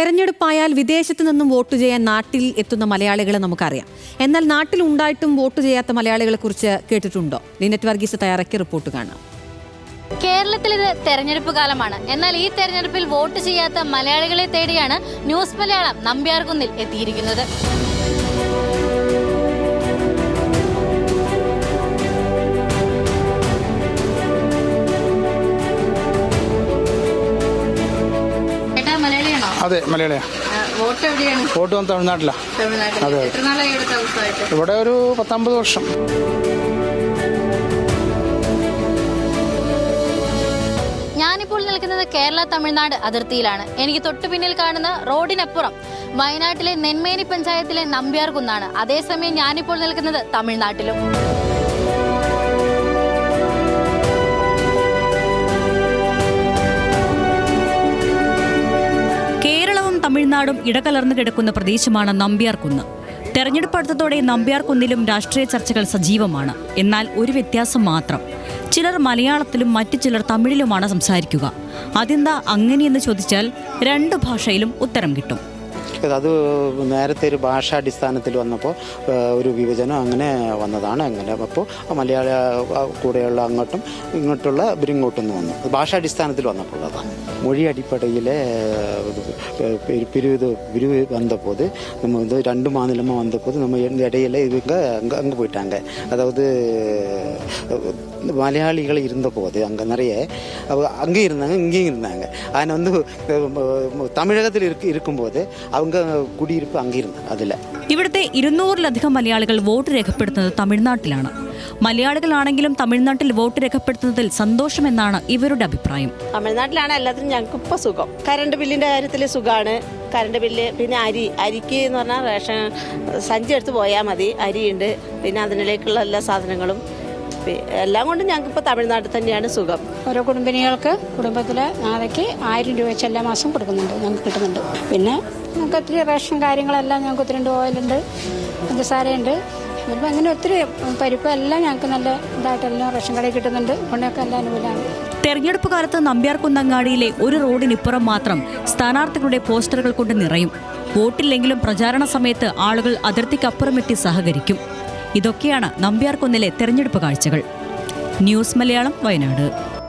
തെരഞ്ഞെടുപ്പായാൽ വിദേശത്ത് നിന്നും വോട്ട് ചെയ്യാൻ നാട്ടിൽ എത്തുന്ന മലയാളികളെ നമുക്കറിയാം. എന്നാൽ നാട്ടിൽ ഉണ്ടായിട്ടും വോട്ട് ചെയ്യാത്ത മലയാളികളെ കുറിച്ച് കേട്ടിട്ടുണ്ടോ? ലിനറ്റ് വർഗീസ് തയ്യാറാക്കിയ റിപ്പോർട്ട് കാണാം. കേരളത്തിൽ ഇത് തെരഞ്ഞെടുപ്പ് കാലമാണ്. എന്നാൽ ഈ തെരഞ്ഞെടുപ്പിൽ വോട്ട് ചെയ്യാത്ത മലയാളികളെ തേടിയാണ് ന്യൂസ് മലയാളം നമ്പ്യാർകുന്നിൽ എത്തിയിരിക്കുന്നത്. അതെ മലയാളിയാ. വോട്ട് എവിടെയാണ്? വോട്ട് വന്ന് തമിഴ്നാട്ടിലാ. തമിഴ്നാട്ടിൽ അതെ. എത്ര നാളായി ഇവിടെ ഒരു പത്തമ്പത് വർഷം. ഞാനിപ്പോൾ നിൽക്കുന്നത് കേരള തമിഴ്നാട് അതിർത്തിയിലാണ്. എനിക്ക് തൊട്ടു പിന്നിൽ കാണുന്ന റോഡിനപ്പുറം വയനാട്ടിലെ നെന്മേനി പഞ്ചായത്തിലെ നമ്പ്യാർ കുന്നാണ് അതേസമയം ഞാനിപ്പോൾ നിൽക്കുന്നത് തമിഴ്നാട്ടിലും. തമിഴ്നാടും ഇടകലർന്നു കിടക്കുന്ന പ്രദേശമാണ് നമ്പ്യാർകുന്ന് തെരഞ്ഞെടുപ്പ് അടുത്തതോടെ നമ്പ്യാർകുന്നിലും രാഷ്ട്രീയ ചർച്ചകൾ സജീവമാണ്. എന്നാൽ ഒരു വ്യത്യാസം മാത്രം. ചിലർ മലയാളത്തിലും മറ്റു ചിലർ തമിഴിലുമാണ് സംസാരിക്കുക. അതെന്താ അങ്ങനെയെന്ന് ചോദിച്ചാൽ രണ്ട് ഭാഷയിലും ഉത്തരം കിട്ടും. അത് നേരത്തെ ഒരു ഭാഷാടിസ്ഥാനത്തിൽ വന്നപ്പോൾ ഒരു വിഭജനം അങ്ങനെ വന്നതാണ് അങ്ങനെ അപ്പോൾ മലയാള ആ, കൂടെയുള്ള അങ്ങോട്ടും ഇങ്ങോട്ടുള്ള ഇവരിങ്ങോട്ടും വന്നു അത് ഭാഷാടിസ്ഥാനത്തിൽ വന്നപ്പോഴതാണ് மொழி அடிப்படையில் பிரிவு இது பிரிவு வந்தபோது நம்ம வந்து ரெண்டு மாநிலமாக வந்தபோது நம்ம இந்த இடையில இவங்க அங்கே அங்கே போயிட்டாங்க அதாவது அஹ், மலையாளிகள் இருந்தபோது அங்கே நிறைய அவ- அங்கேயும் இருந்தாங்க இங்கேயும் இருந்தாங்க ஆனால் வந்து அஹ், தமிழகத்தில் இருக்கு இருக்கும்போது அவங்க குடியிருப்பு அங்கே இருந்தாங்க அதில் ഇവിടുത്തെ ഇരുന്നൂറിലധികം മലയാളികൾ വോട്ട് രേഖപ്പെടുത്തുന്നത് തമിഴ്നാട്ടിലാണ് മലയാളികളാണെങ്കിലും തമിഴ്നാട്ടിൽ വോട്ട് രേഖപ്പെടുത്തുന്നതിൽ സന്തോഷമെന്നാണ് ഇവരുടെ അഭിപ്രായം തമിഴ്നാട്ടിലാണ് എല്ലാത്തിനും ഞങ്ങൾക്ക് ഇപ്പോൾ സുഖം കറണ്ട് ബില്ലിൻ്റെ കാര്യത്തിൽ സുഖമാണ് കറണ്ട് ബില്ല് പിന്നെ അരി അരിക്ക് എന്ന് പറഞ്ഞാൽ റേഷൻ സഞ്ചി എടുത്ത് പോയാൽ മതി അരിയുണ്ട് പിന്നെ അതിനിലേക്കുള്ള എല്ലാ സാധനങ്ങളും പി- എല്ലാം കൊണ്ടും ഞങ്ങൾക്ക് ഇപ്പോൾ തമിഴ്നാട്ടിൽ തന്നെയാണ് സുഖം. ഓരോ കുടുംബിനികൾക്ക് കുടുംബത്തിലെ നാളേക്ക് ആയിരം രൂപ വെച്ച് എല്ലാ മാസം കൊടുക്കുന്നുണ്ട് ഞങ്ങൾക്ക് കിട്ടുന്നുണ്ട്. പിന്നെ ഞങ്ങൾക്ക് ഒത്തിരി റേഷൻ കാര്യങ്ങളെല്ലാം ഞങ്ങൾക്ക് ഒത്തിരി രണ്ട് ഓയിലുണ്ട് പഞ്ചസാരയുണ്ട്. വരുമ്പോൾ അങ്ങനെ ഒത്തിരി പരിപ്പ് എല്ലാം ഞങ്ങൾക്ക് നല്ല ഇതായിട്ടെല്ലാം റേഷൻ കടയിൽ കിട്ടുന്നുണ്ട് കൊണ്ടൊക്കെ എല്ലാം അനുകൂലമാണ്. തെരഞ്ഞെടുപ്പ് കാലത്ത് നമ്പ്യാർകുന്നങ്ങാടിയിലെ ഒരു റോഡിനിപ്പുറം മാത്രം സ്ഥാനാർത്ഥികളുടെ പോസ്റ്ററുകൾ കൊണ്ട് നിറയും. വോട്ടില്ലെങ്കിലും പ്രചാരണ സമയത്ത് ആളുകൾ അതിർത്തിക്കപ്പുറമെത്തി സഹകരിക്കും. ഇതൊക്കെയാണ് നമ്പ്യാർക്കൊന്നിലെ തെരഞ്ഞെടുപ്പ് കാഴ്ചകൾ. ന്യൂസ് മലയാളം വയനാട്.